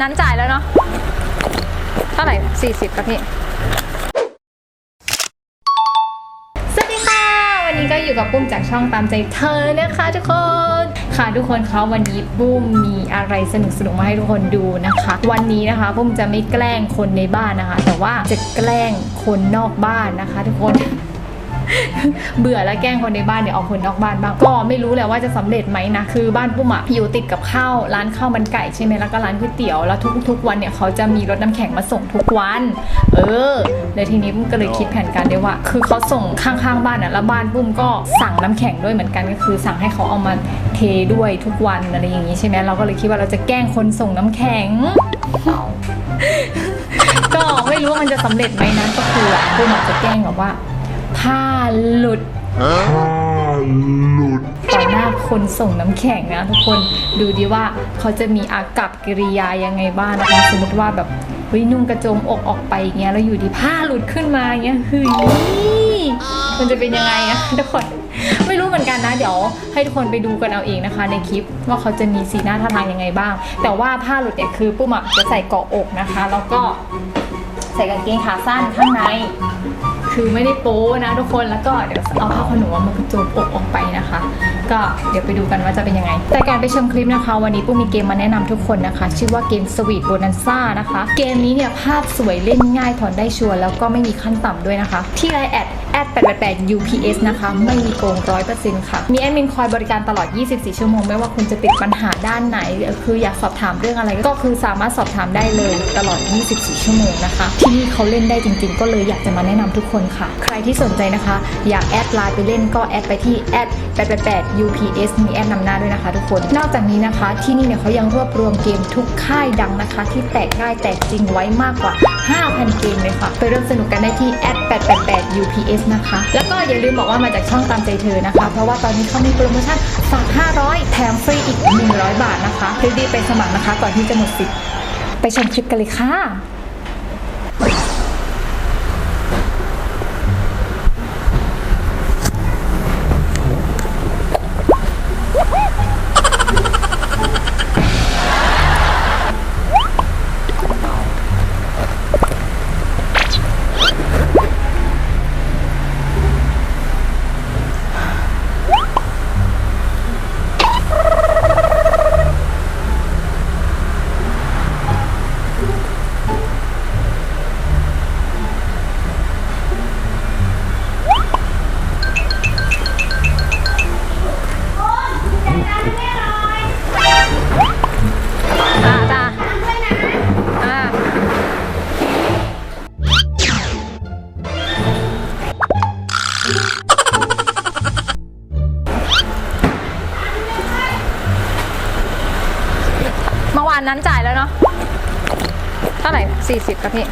นั้นจ่ายแล้วเนาะเท่าไหร่สี่สิบครับพี่สวัสดีค่ะวันนี้ก็อยู่กับปุ้มจากช่องตามใจเธอนะคะทุกคน ค่ะทุกคนคะวันนี้ปุ้มมีอะไรสนุกสนุกมาให้ทุกคนดูนะคะ วันนี้นะคะปุ้มจะไม่แกล้งคนในบ้านนะคะ แต่ว่าจะแกล้งคนนอกบ้านนะคะ ทุกคน เบื่อแล้วแกล้งคนในบ้านเดี๋ยวเอาคนนอกบ้านบ้างก็ไม่รู้แหละว่าจะสำเร็จไหมนะคือบ้านปุ้มอะอยู่ติดกับข้าวร้านข้าวมันไก่ใช่ไหมแล้วก็ร้านก๋วยเตี๋ยวแล้วทุกๆวันเนี่ยเขาจะมีรถน้ำแข็งมาส่งทุกวัน เออแล้วทีนี้ปุ้มก็เลยคิดแผนการได้ว่า คือเขาส่งข้างๆบ้านอะแล้วบ้านปุ้มก็สั่งน้ำแข็งด้วยเหมือนกันก็คือ สั่งให้เขาเอามาเทด้วยทุกวันอะไรอย่างนี้ใช่ไหมเราก็เลยคิดว่าเราจะแกล้งคนส่งน้ำแข็งก็ไม่รู้ว่ามันจะสำเร็จไหมนะก็คือปุ้มอาจจะแกล้งแบบว่า ผ้าหลุด Hlut. ต่อหน้าคนส่งน้ำแข็งนะทุกคนดูดีว่าเขาจะมีอากับกิริยายังไงบ้างนะคะสมมติว่าแบบเฮ้ยนุ่งกระโจมอกออกไปอย่างเงี้ยแล้วอยู่ดีผ้าหลุดขึ้นมาอย่างเงี้ยเฮ้ยมันจะเป็นยังไงอะทุกคนไม่รู้เหมือนกันนะ เดี๋ยวให้ทุกคนไปดูกันเอาเองนะคะ ในคลิปว่าเขาจะมีสีหน้าท่าทางยังไงบ้าง แต่ว่าผ้าหลุดเนี่ยคือปุ้มอะจะใส่เกาะอกนะคะ แล้วก็ใส่กางเกงขาสั้นข้างใน คือไม่ได้โป๊นะทุกคนแล้วก็เดี๋ยวเอาผ้าขนหนูมากระโจมอกออกไปนะคะ ก็เดี๋ยวไปดูกันว่าจะเป็นยังไง แต่การไปชมคลิปนะคะ วันนี้ปุ้มมีเกมมาแนะนำทุกคนนะคะ ชื่อว่าเกม Sweet Bonanza นะคะ เกมนี้เนี่ยภาพสวยเล่นง่ายถอนได้ชัวร์แล้วก็ไม่มีขั้นต่ำด้วยนะคะ ที่ไลน์แอดแอด888 UPS นะคะ ไม่มีโกง100%ค่ะ มีแอดมินคอยบริการตลอด 24 ชั่วโมง ไม่ว่าคุณจะติดปัญหาด้านไหน คืออยากสอบถามเรื่องอะไร ก็คือสามารถสอบถามได้เลยตลอด 24 ชั่วโมงนะคะ ที่นี่เขาเล่นได้จริง ๆ ก็เลยอยากจะมาแนะนำทุกคนค่ะ ใครที่สนใจนะคะ อยากแอดไลน์ไปเล่นก็แอดไปที่แอด888 UPS มีแอดนำหน้าด้วยนะคะทุกคน นอกจากนี้นะคะ ที่นี่เนี่ยเขายังรวบรวมเกมทุกค่ายดังนะคะ ที่แตกง่ายแตกจริงไว้มากกว่า 5,000 เกมเลยค่ะ ไปร่วมสนุกกันได้ที่แอด888 UPS นะคะ แล้วก็อย่าลืมบอกว่ามาจากช่องตามใจเธอนะคะ เพราะว่าตอนนี้เขามีโปรโมชั่นฝาก 500 แถมฟรีอีก 100 บาทนะคะรีบไปสมัครนะคะ ก่อนที่จะหมดสิทธิ์ไปชมคลิปกันเลยค่ะ นั้นจ่ายแล้วเนาะ เท่าไหร่40ครับพี่